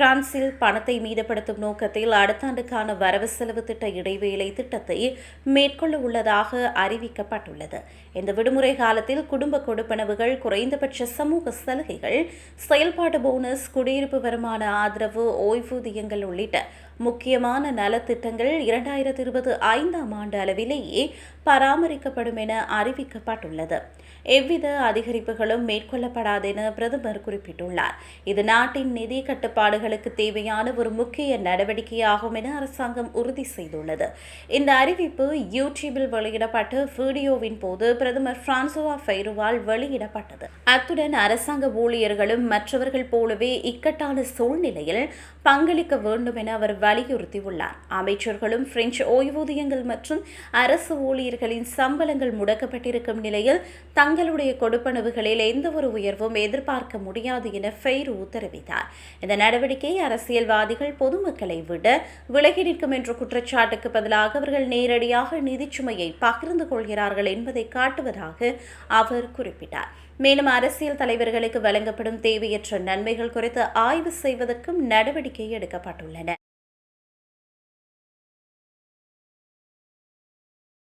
பிரான்சில் பணத்தை மீதப்படுத்தும் நோக்கத்தில் அடுத்த ஆண்டுக்கான வரவு செலவு திட்ட இடைவேளை திட்டத்தை மேற்கொள்ள உள்ளதாக அறிவிக்கப்பட்டுள்ளது. இந்த விடுமுறை காலத்தில் குடும்ப கொடுப்பனவுகள் குறைந்தபட்ச சமூக சலுகைகள் செயல்பாட்டு போனஸ் குடியிருப்பு வருமான ஆதரவு ஓய்வூதியங்கள் உள்ளிட்ட முக்கியமான நலத்திட்டங்கள் இரண்டாயிரத்தி இருபது ஐந்தாம் ஆண்டு அளவிலேயே பராமரிக்கப்படும் என அறிவிக்கப்பட்டுள்ளது. எவ்வித அதிகரிப்புகளும் மேற்கொள்ளப்படாது என பிரதமர் குறிப்பிட்டுள்ளார். இது நாட்டின் நிதி கட்டுப்பாடுகள் மாணவர்களுக்கு தேவையான ஒரு முக்கிய நடவடிக்கையாகும் என அரசாங்கம் உறுதி செய்துள்ளது. இந்த அறிவிப்பு யூடியூபில் வெளியிடப்பட்ட வீடியோவின் போது பிரதமர் பிரான்சுவா ஃபைருவால் வெளியிடப்பட்டது. அத்துடன் அரசாங்க ஊழியர்களும் மற்றவர்கள் போலவே இக்கட்டான சூழ்நிலையில் பங்களிக்க வேண்டும் என அவர் வலியுறுத்தியுள்ளார். அமைச்சர்களும் பிரெஞ்சு ஓய்வூதியங்கள் மற்றும் அரசு ஊழியர்களின் சம்பளங்கள் முடக்கப்பட்டிருக்கும் நிலையில் தங்களுடைய கொடுப்பனவுகளில் எந்த ஒரு உயர்வும் எதிர்பார்க்க முடியாது என ஃபெய்ரு தெரிவித்தார் இந்த நடவடிக்கை நடவடிக்கை அரசியல்வாதிகள் பொதுமக்களை விட விலகி நிற்கும் என்ற குற்றச்சாட்டுக்கு பதிலாக அவர்கள் நேரடியாக நிதிச்சுமையை பகிர்ந்து கொள்கிறார்கள் என்பதை காட்டுவதாக அவர் குறிப்பிட்டார். மேலும் அரசியல் தலைவர்களுக்கு வழங்கப்படும் தேவையற்ற நன்மைகள் குறித்து ஆய்வு செய்வதற்கும் நடவடிக்கை எடுக்கப்பட்டுள்ளன.